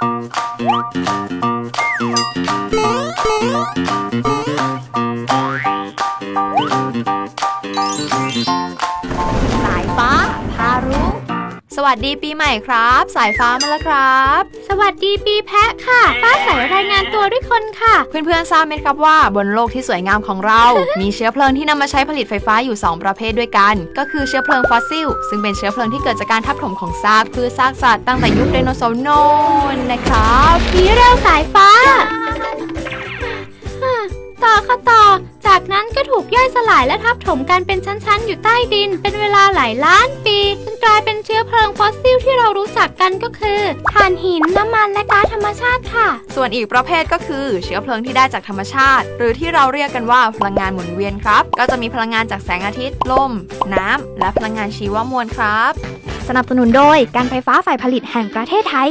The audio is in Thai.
Thank you. สวัสดีปีใหม่ครับ สายฟ้ามาแล้วครับ สวัสดีปีแพะค่ะป้าใสรายงานตัวด้วยคนค่ะ เพื่อนๆทราบไหมครับว่าบนโลกที่สวยงามของเรา มีเชื้อเพลิงที่นำมาใช้ผลิตไฟฟ้าอยู่ 2 ประเภทด้วยกัน ก็คือเชื้อเพลิงฟอสซิล ซึ่งเป็นเชื้อเพลิงที่เกิดจากการทับถมของซากพืชซากสัตว์ตั้งแต่ยุคไดโนเสาร์โนนนะครับผีเร็วสายฟ้าต่อค่ะต่อ จากนั้นก็ถูกย่อยสลายและทับถมกันเป็นชั้นๆ อยู่ใต้ดิน เป็นเวลาหลายล้านปีจนกลายเป็นเชื้ อเพลิงฟอสซิลที่เรารู้จักกันก็คือถ่านหินน้ำมันและก๊าซธรรมชาติค่ะ ส่วนอีกประเภทก็คือ เชื้อเพลิงที่ได้จากธรรมชาติ หรือที่เราเรียกกันว่าพลังงานหมุนเวียนครับ ก็จะมีพลังงานจากแสงอาทิตย์ ลม น้ำและพลังงานชีวมวลครับ สนับสนุนโดยการไฟฟ้าฝ่ายผลิตแห่งประเทศไทย